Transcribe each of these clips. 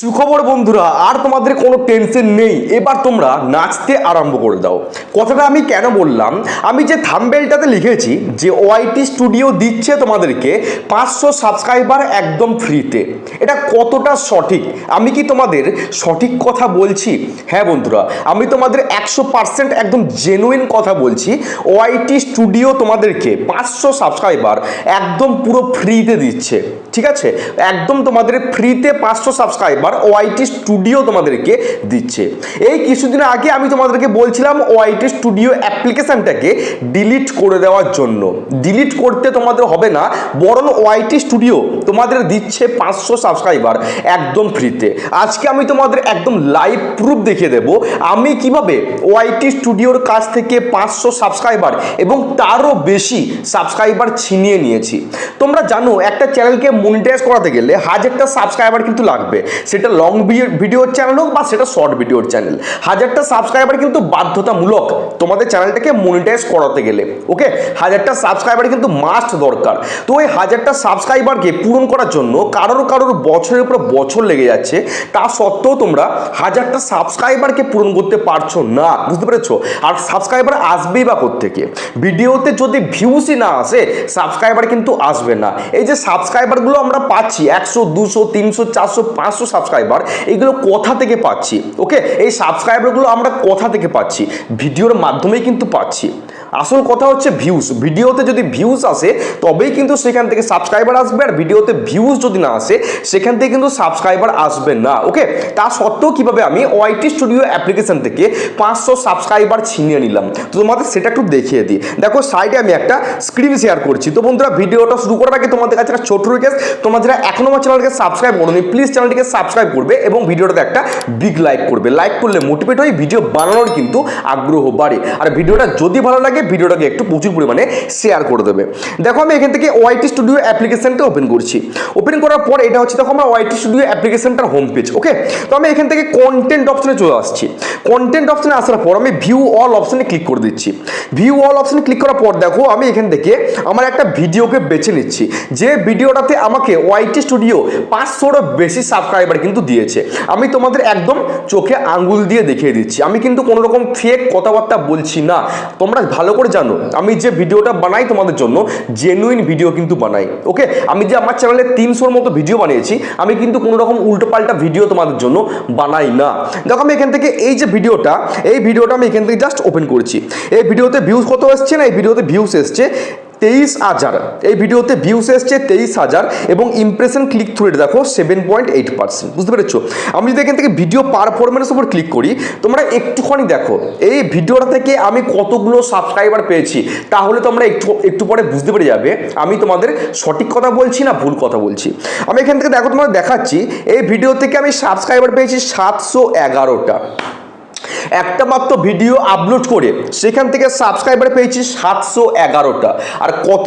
সুখবর বন্ধুরা, আর তোমাদের কোনো টেনশন নেই। এবার তোমরা নাচতে আরম্ভ করে দাও। কথাটা আমি কেন বললাম? আমি যে থাম্বেলটাতে লিখেছি, যে ওআইটি স্টুডিও দিচ্ছে তোমাদেরকে পাঁচশো সাবস্ক্রাইবার একদম ফ্রিতে এটা কতটা সঠিক? আমি কি তোমাদের সঠিক কথা বলছি? হ্যাঁ বন্ধুরা, আমি তোমাদের একশো পার্সেন্ট একদম জেনুইন কথা বলছি। ওআইটি স্টুডিও তোমাদেরকে পাঁচশো সাবস্ক্রাইবার একদম পুরো ফ্রিতে দিচ্ছে। ঠিক আছে? একদম তোমাদের ফ্রিতে পাঁচশো সাবস্ক্রাইবার ওআইটি স্টুডিও তোমাদেরকে দিচ্ছে। এই কিছুদিন আগে আমি তোমাদেরকে বলছিলাম ওআইটি স্টুডিও অ্যাপ্লিকেশনটাকে ডিলিট করে দেওয়ার জন্য। ডিলিট করতে তোমাদের হবে না, বরং ওআইটি স্টুডিও তোমাদের দিচ্ছে পাঁচশো সাবস্ক্রাইবার একদম ফ্রিতে আজকে আমি তোমাদের একদম লাইভ প্রুফ দেখিয়ে দেবো, আমি কীভাবে ওআইটি স্টুডিওর কাছ থেকে পাঁচশো সাবস্ক্রাইবার এবং তারও বেশি সাবস্ক্রাইবার ছিনিয়ে নিয়েছি। তোমরা জানো, একটা চ্যানেলকে মনিটাইজ করাতে গেলে হাজারটা সাবস্ক্রাইবার কিন্তু লাগবে। সেটা লং ভিডিওর চ্যানেল হোক বা সেটা শর্ট ভিডিওর চ্যানেল হাজারটা সাবস্ক্রাইবার কিন্তু বাধ্যতামূলক তোমাদের চ্যানেলটাকে মনিটাইজ করাতে গেলে ওকে হাজারটা সাবস্ক্রাইবার কিন্তু মাস্ট দরকার। তো ওই হাজারটা সাবস্ক্রাইবারকে পূরণ করার জন্য কারোর কারোর বছরের উপর বছর লেগে যাচ্ছে, তা সত্ত্বেও তোমরা হাজারটা সাবস্ক্রাইবারকে পূরণ করতে পারছ না, বুঝতে পেরেছ? আর সাবস্ক্রাইবার আসবেই বা থেকে ভিডিওতে যদি ভিউসই না আসে সাবস্ক্রাইবার কিন্তু আসবে না। এই যে সাবস্ক্রাইবারগুলো আমরা পাচ্ছি, একশো, দুশো, তিনশো, চারশো, পাঁচশো সাবস্ক্রাইবার এইগুলো কোথা থেকে পাচ্ছি? ওকে এই সাবস্ক্রাইবারগুলো আমরা কোথা থেকে পাচ্ছি? ভিডিওর মাধ্যমেই কিন্তু পাচ্ছি। আসল কথা হচ্ছে ভিউজ ভিডিওতে যদি ভিউজ আসে, তবেই কিন্তু সেখান থেকে সাবস্ক্রাইবার আসবে আর ভিডিওতে ভিউজ যদি না আসে, সেখান থেকে কিন্তু সাবস্ক্রাইবার আসবে না ওকে তা সত্ত্বেও কীভাবে আমি ওয়াইটি স্টুডিও অ্যাপ্লিকেশন থেকে পাঁচশো সাবস্ক্রাইবার ছিনিয়ে নিলাম? তো তোমাদের সেটা একটু দেখিয়ে দিই। দেখো সাইডে আমি একটা স্ক্রিন শেয়ার করছি। তো বন্ধুরা, ভিডিওটা শুরু করার আগে তোমাদের কাছে একটা ছোট রিকোয়েস্ট তোমরা যারা এখনও আমার চ্যানেলকে সাবস্ক্রাইব করোনি প্লিজ চ্যানেলটিকে সাবস্ক্রাইব করবে এবং ভিডিওটাতে একটা বিগ লাইক করবে। লাইক করলে মোটিভেট হয়ে ভিডিও বানানোর কিন্তু আগ্রহ বাড়ে। আর ভিডিওটা যদি ভালো লাগে ভিডিওটাকে একটু প্রচুর পরিমাণে শেয়ার করে দেবে। দেখো, আমি এখান থেকে ওয়াইটি স্টুডিও অ্যাপ্লিকেশনটা ওপেন করছি। ওপেন করার পর এটা হচ্ছে, দেখো, আমার ওয়াইটি স্টুডিও অ্যাপ্লিকেশনটার হোম পেজ ওকে তো আমি এখান থেকে কন্টেন্ট অপশনে চলে আসছি। কন্টেন্ট অপশনে আসার পর আমি ভিউ অল অপশনে ক্লিক করে দিচ্ছি। ভিউ অল অপশনে ক্লিক করার পর দেখো, আমি এখান থেকে আমার একটা ভিডিওকে বেছে নিচ্ছি। যে ভিডিওটাতে আমাকে ওয়াইটি স্টুডিও পাঁচশোরও বেশি সাবস্ক্রাইবার কিন্তু দিয়েছে। আমি তোমাদের একদম চোখে আঙ্গুল দিয়ে দেখিয়ে দিচ্ছি। আমি কিন্তু কোনো রকম ফেক কথাবার্তা বলছি না। তোমরা ভালো করে জানো। আমি যে ভিডিওটা বানাই তোমাদের জন্য জেনুইন ভিডিও কিন্তু বানাই ওকে আমি যে আমার চ্যানেলে তিনশোর মতো ভিডিও বানিয়েছি, আমি কিন্তু কোনো রকম উল্টোপাল্টা ভিডিও তোমাদের জন্য বানাই না। দেখো, আমি এখান থেকে এই যে ভিডিওটা, এই ভিডিওটা আমি এখান থেকে জাস্ট ওপেন করছি। এই ভিডিওতে ভিউজ কত এসছে না, এই ভিডিওতে ভিউজ এসছে তেইশ হাজার। এই ভিডিওতে ভিউস এসছে তেইশ হাজার এবং ইমপ্রেশন ক্লিক থ্রু রেট দেখো সেভেন পয়েন্ট এইট পার্সেন্ট বুঝতে পেরেছ? আমি যদি এখান থেকে ভিডিও পারফরমেন্স উপর ক্লিক করি, তোমরা একটুখানি দেখো, এই ভিডিওটা থেকে আমি কতগুলো সাবস্ক্রাইবার পেয়েছি, তাহলে তোমরা একটু একটু পরে বুঝতে পেরে যাবে, আমি তোমাদের সঠিক কথা বলছি না ভুল কথা বলছি। আমি এখান থেকে দেখো, তোমাদের দেখাচ্ছি, এই ভিডিও থেকে আমি সাবস্ক্রাইবার পেয়েছি সাতশো এগারোটা। একটা মাত্র ভিডিও আপলোড করে সেখান থেকে সাবস্ক্রাইবার পেয়েছি সাতশো এগারোটা। আর কত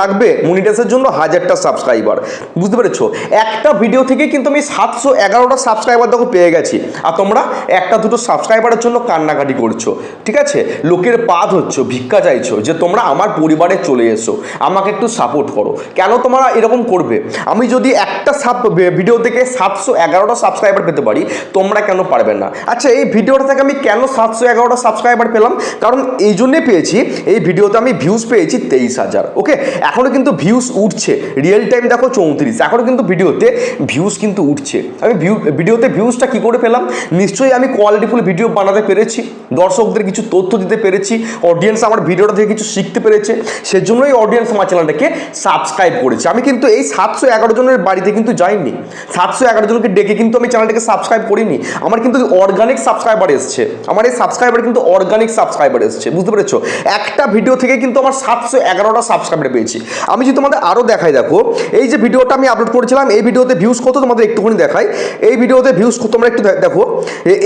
লাগবে মনিটাইজের জন্য? হাজারটা সাবস্ক্রাইবার বুঝতে পেরেছ? একটা ভিডিও থেকে কিন্তু আমি সাতশো এগারোটা সাবস্ক্রাইবার দেখো পেয়ে গেছি। আর তোমরা একটা দুটো সাবস্ক্রাইবারের জন্য কান্নাকাটি করছ। ঠিক আছে? লোকের পা ধরছো ভিক্ষা চাইছো যে তোমরা আমার পরিবারে চলে এসো। আমাকে একটু সাপোর্ট করো। কেন তোমরা এরকম করবে? আমি যদি একটা সাব ভিডিও থেকে সাতশো এগারোটা সাবস্ক্রাইবার পেতে পারি, তোমরা কেন পারবে না? আচ্ছা এই ভিডিওটা থেকে আমি কেন সাতশো এগারোটা সাবস্ক্রাইবার পেলাম? কারণ এই জন্যে পেয়েছি, এই ভিডিওতে আমি ভিউজ পেয়েছি তেইশ হাজার ওকে এখনও কিন্তু ভিউজ উঠছে রিয়েল টাইম দেখো চৌত্রিশ এখনও কিন্তু ভিডিওতে ভিউজ কিন্তু উঠছে। আমি ভিউ ভিডিওতে ভিউজটা কী করে পেলাম? নিশ্চয়ই আমি কোয়ালিটিফুল ভিডিও বানাতে পেরেছি, দর্শকদের কিছু তথ্য দিতে পেরেছি অডিয়েন্স আমার ভিডিওটা থেকে কিছু শিখতে পেরেছে, সেজন্যই অডিয়েন্স আমার চ্যানেলটাকে সাবস্ক্রাইব করেছে। আমি কিন্তু এই সাতশো এগারো জনের বাড়িতে কিন্তু যাইনি, সাতশো এগারো জনকে ডেকে কিন্তু আমি চ্যানেলটাকে সাবস্ক্রাইব করিনি। আমার কিন্তু অর্গানিক সাবস্ক্রাইবার এসছে। আমার এই সাবস্ক্রাইবার কিন্তু অর্গানিক সাবস্ক্রাইবার এসছে, বুঝতে পেরেছ? একটা ভিডিও থেকে কিন্তু আমার সাতশো এগারোটা সাবস্ক্রাইবার পেয়েছি। আমি যদি তোমাদের আরও দেখাই, দেখো, এই যে ভিডিওটা আমি আপলোড করেছিলাম, এই ভিডিওতে ভিউজ কত তোমাদের একটুখানি দেখাই। এই ভিডিওতে ভিউজ তোমরা একটু দেখো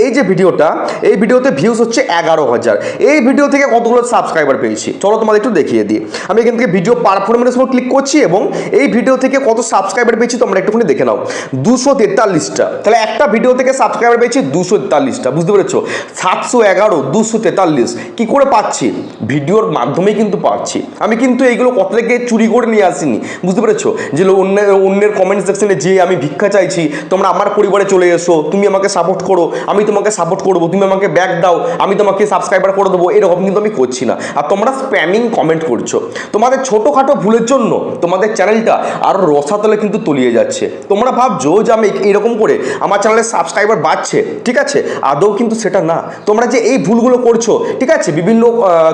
এই যে ভিডিওটা এই ভিডিওতে ভিউজ হচ্ছে এগারো হাজার। এই ভিডিও থেকে কতগুলো সাবস্ক্রাইবার পেয়েছি? চলো তোমাদের একটু দেখিয়ে দিই। আমি এখান থেকে ভিডিও পারফরমেন্স উপর ক্লিক করছি এবং এই ভিডিও থেকে কত সাবস্ক্রাইবার পেয়েছি তোমরা একটুখানি দেখে নাও। দুশো তেতাল্লিশটা। তাহলে একটা ভিডিও থেকে সাবস্ক্রাইবার পেয়েছি দুশো তেতাল্লিশটা, বুঝতে পেরেছ? সাতশো এগারো, দুশো তেতাল্লিশ। কী করে পাচ্ছি? ভিডিওর মাধ্যমেই কিন্তু পাচ্ছি। আমি কিন্তু এইগুলো কত থেকে চুরি করে নিয়ে আসিনি, বুঝতে পেরেছ? যে অন্য, অন্যের কমেন্ট সেকশনে যে আমি ভিক্ষা চাইছি, তোমরা আমার পরিবারে চলে এসো, তুমি আমাকে সাপোর্ট করো, আমি তোমাকে সাপোর্ট করব, তুমি আমাকে ব্যাক দাও, আমি তোমাকে সাবস্ক্রাইবার করে দেবো, এরকম কিন্তু আমি করছি না। আর তোমরা স্প্যামিং কমেন্ট করছ। তোমাদের ছোটোখাটো ভুলের জন্য তোমাদের চ্যানেলটা আরও রসাতলে কিন্তু তলিয়ে যাচ্ছে। তোমরা ভাবছ যে আমি এরকম করে আমার চ্যানেলের সাবস্ক্রাইবার বাড়ছে, ঠিক আছে? আদৌ কিন্তু সেটা না। তোমরা যে এই ভুলগুলো করছ, ঠিক আছে? বিভিন্ন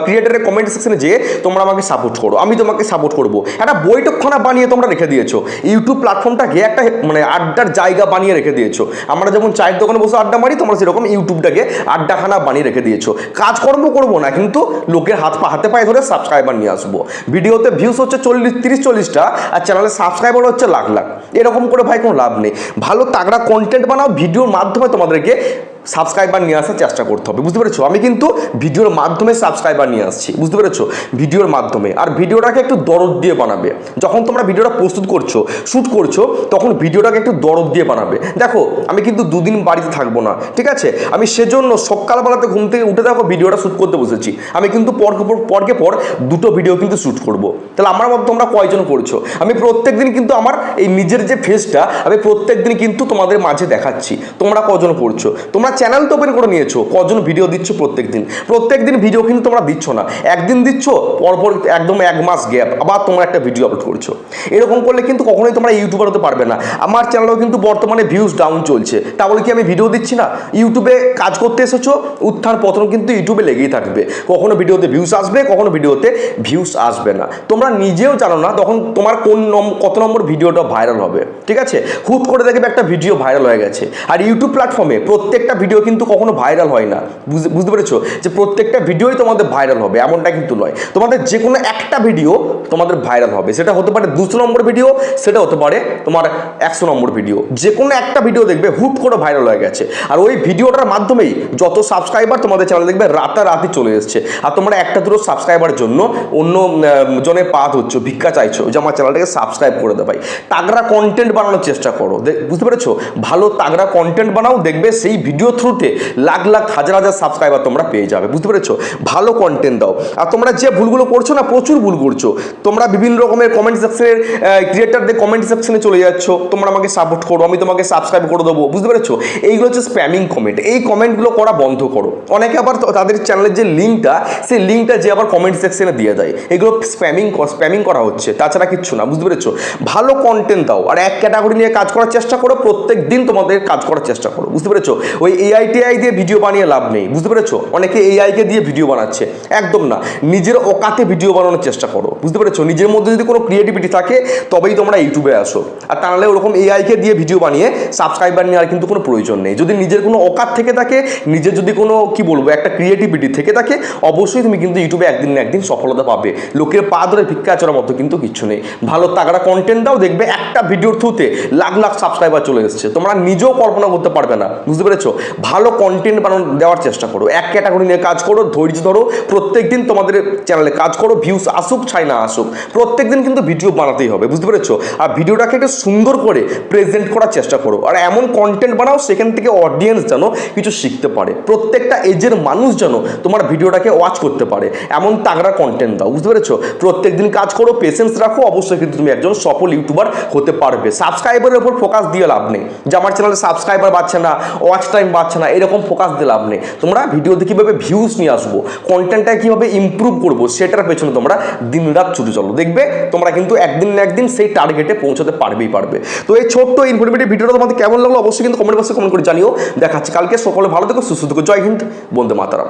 ক্রিয়েটারের কমেন্ট সেকশনে যেয়ে তোমরা আমাকে সাপোর্ট করো। আমি তোমাকে সাপোর্ট করব। একটা বৈঠকখানা বানিয়ে তোমরা রেখে দিয়েছ। ইউটিউব প্ল্যাটফর্মটাকে একটা মানে আড্ডার জায়গা বানিয়ে রেখে দিয়েছ। আমরা যেমন চায়ের দোকানে বসে আড্ডা মারি, তোমরা সেরকম ইউটিউবটাকে আড্ডাখানা বানিয়ে রেখে দিয়েছ। কাজকর্ম করব না, কিন্তু লোকের হাত পা, হাতে পায়ে ধরে সাবস্ক্রাইবার নিয়ে আসব। ভিডিওতে ভিউস হচ্ছে চল্লিশ, তিরিশ, চল্লিশটা, আর চ্যানেলে সাবস্ক্রাইবার হচ্ছে লাখ লাখ। এরকম করে ভাই কোনো লাভ নেই। ভালো তাগড়া কন্টেন্ট বানাও ভিডিওর মাধ্যমে তোমাদেরকে সাবস্ক্রাইবার নিয়ে আসার চেষ্টা করতে হবে, বুঝতে পেরেছ? আমি কিন্তু ভিডিওর মাধ্যমে সাবস্ক্রাইবার নিয়ে আসছি, বুঝতে পেরেছ? ভিডিওর মাধ্যমে। আর ভিডিওটাকে একটু দরদ দিয়ে বানাবে। যখন তোমরা ভিডিওটা প্রস্তুত করছ শ্যুট করছ, তখন ভিডিওটাকে একটু দরদ দিয়ে বানাবে। দেখো, আমি কিন্তু দুদিন বাড়িতে থাকব না, ঠিক আছে? আমি সেজন্য সকালবেলাতে ঘুম থেকে উঠে দেখো ভিডিওটা শ্যুট করতে বসেছি। আমি কিন্তু পরকে পর পরকে পর দুটো ভিডিও কিন্তু শ্যুট করব। তাহলে আমার মতো তোমরা কয়জন করছ? আমি প্রত্যেক দিন কিন্তু আমার এই নিজের যে ফেসটা আমি প্রত্যেক দিন কিন্তু তোমাদের মাঝে দেখাচ্ছি। তোমরা কজন করছ? তোমরা চ্যানেল তো ওপেন করে নিয়েছো, কজন ভিডিও দিচ্ছ প্রত্যেক দিন প্রত্যেক দিন ভিডিও কিন্তু তোমরা দিচ্ছ না। একদিন দিচ্ছ, পরপর একদম এক মাস গ্যাপ আবার তোমরা একটা ভিডিও আপলোড করছ। এরকম করলে কিন্তু কখনোই তোমরা ইউটিউবার হতে পারবে না। আমার চ্যানেলেও কিন্তু বর্তমানে ভিউজ ডাউন চলছে। তাহলে কি আমি ভিডিও দিচ্ছি না? ইউটিউবে কাজ করতে এসেছ, উত্থান পতন কিন্তু ইউটিউবে লেগেই থাকবে। কখনো ভিডিওতে ভিউজ আসবে, কখনো ভিডিওতে ভিউজ আসবে না। তোমরা নিজেও জানো না তখন তোমার কোন নম- কত নম্বর ভিডিওটা ভাইরাল হবে। ঠিক আছে? হুট করে দেখবে একটা ভিডিও ভাইরাল হয়ে গেছে। আর ইউটিউব প্ল্যাটফর্মে প্রত্যেকটা ভিডিও কিন্তু কখনো ভাইরাল হয় না। বুঝতে পেরেছ? যে প্রত্যেকটা ভিডিওই তোমাদের ভাইরাল হবে, এমনটা কিন্তু নয়। তোমাদের যে কোনো একটা ভিডিও তোমাদের ভাইরাল হবে। সেটা হতে পারে দুশো নম্বর ভিডিও সেটা হতে পারে তোমার একশো নম্বর ভিডিও যে কোনো একটা ভিডিও দেখবে, হুট করে ভাইরাল হয়ে গেছে। আর ওই ভিডিওটার মাধ্যমেই যত সাবস্ক্রাইবার তোমাদের চ্যানেল দেখবে, রাতারাতি চলে এসছে। আর তোমরা একটা, দুটো সাবস্ক্রাইবার জন্য অন্য জনের পা হচ্ছ, ভিক্ষা চাইছো যে আমার চ্যানেলটাকে সাবস্ক্রাইব করে দেবে ভাই। তাগড়া কন্টেন্ট বানানোর চেষ্টা করো। বুঝতে পেরেছ? ভালো তাগড়া কন্টেন্ট বানাও, দেখবে সেই ভিডিও থ্রুতে লাখ লাখ হাজার হাজার সাবস্ক্রাইবার তোমরা পেয়ে যাবে, বুঝতে পেরেছ? ভালো কন্টেন্ট দাও। আর তোমরা যে ভুলগুলো করছ না, প্রচুর ভুল করছ। তোমরা বিভিন্ন রকমের কমেন্ট সেকশনের ক্রিয়েটারদের কমেন্ট সেকশনে চলে যাচ্ছ। তোমরা আমাকে সাপোর্ট করো, আমি তোমাকে সাবস্ক্রাইব করে দেবো, বুঝতে পেরেছ? এইগুলো হচ্ছে স্প্যামিং কমেন্ট এই কমেন্টগুলো করা বন্ধ করো। অনেকে আবার তাদের চ্যানেলের যে লিঙ্কটা সেই লিঙ্কটা যে আবার কমেন্ট সেকশনে দিয়ে দেয়। এগুলো স্প্যামিং স্প্যামিং করা হচ্ছে, তাছাড়া কিচ্ছু না, বুঝতে পেরেছ? ভালো কন্টেন্ট দাও। আর এক ক্যাটাগরি নিয়ে কাজ করার চেষ্টা করো প্রত্যেক দিন তোমাদের কাজ করার চেষ্টা করো, বুঝতে পেরেছ? ওই এআই টিআই দিয়ে ভিডিও বানিয়ে লাভ নেই, বুঝতে পেরেছ? অনেকে এআইকে দিয়ে ভিডিও বানাচ্ছে। একদম না। নিজের ওকাতে ভিডিও বানানোর চেষ্টা করো, বুঝতে পেরেছ? নিজের মধ্যে যদি কোনো ক্রিয়েটিভিটি থাকে, তবেই তোমরা ইউটিউবে আসো। আর তা নাহলে ওরকম এআইকে দিয়ে ভিডিও বানিয়ে সাবস্ক্রাইবার নেওয়ার কিন্তু কোনো প্রয়োজন নেই। যদি নিজের কোনো অকাত থেকে থাকে, নিজের যদি কোনো, কি বলব, একটা ক্রিয়েটিভিটি থেকে থাকে, অবশ্যই তুমি কিন্তু ইউটিউবে একদিন না একদিন সফলতা পাবে। লোকের পা ধরে ভিক্ষা চড়ার মতো কিন্তু কিচ্ছু নেই। ভালো তাগড়া কন্টেন্ট দাও, দেখবে একটা ভিডিওর থ্রুতে লাখ লাখ সাবস্ক্রাইবার চলে এসছে। তোমরা নিজেও কল্পনা করতে পারবে না, বুঝতে পেরেছ? ভালো কন্টেন্ট বানানো দেওয়ার চেষ্টা করো। এক ক্যাটাগরি নিয়ে কাজ করো, ধৈর্য ধরো প্রত্যেক দিন তোমাদের চ্যানেলে কাজ করো ভিউস আসুক চাই না আসুক প্রত্যেক দিন কিন্তু ভিডিও বানাতেই হবে, বুঝতে পেরেছ? আর ভিডিওটাকে একটু সুন্দর করে প্রেজেন্ট করার চেষ্টা করো। আর এমন কন্টেন্ট বানাও, সেখান থেকে অডিয়েন্স যেন কিছু শিখতে পারে। প্রত্যেকটা এজের মানুষ যেন তোমার ভিডিওটাকে ওয়াচ করতে পারে। এমন তাগড়া কন্টেন্ট দাও, বুঝতে পেরেছ? প্রত্যেক দিন কাজ করো পেশেন্স রাখো, অবশ্যই কিন্তু তুমি একজন সফল ইউটিউবার হতে পারবে। সাবস্ক্রাইবারের উপর ফোকাস দিয়ে লাভ নেই। যে আমার চ্যানেলে সাবস্ক্রাইবার বাড়ছে না ওয়াচ টাইম বাড়ছে না, এরকম ফোকাস লাভ নেই। তোমরা ভিডিওতে কীভাবে ভিউজ নিয়ে আসব কন্টেন্টটা কীভাবে ইম্প্রুভ করব, সেটার পেছনে তোমরা দিন রাত ছুটে চলো। দেখবে তোমরা কিন্তু একদিন না একদিন সেই টার্গেটে পৌঁছাতে পারবেই পারবে। তো এই ছোট্ট ইনফরমেটিভ ভিডিওটা তোমাদের কেমন লাগল অবশ্যই কিন্তু কমেন্ট বক্সে কমেন্ট করে জানিও। দেখাচ্ছি কালকে। সকলে ভালো থেকো, সুস্থ থেকো। জয় হিন্দ, বন্দে মাতারাম।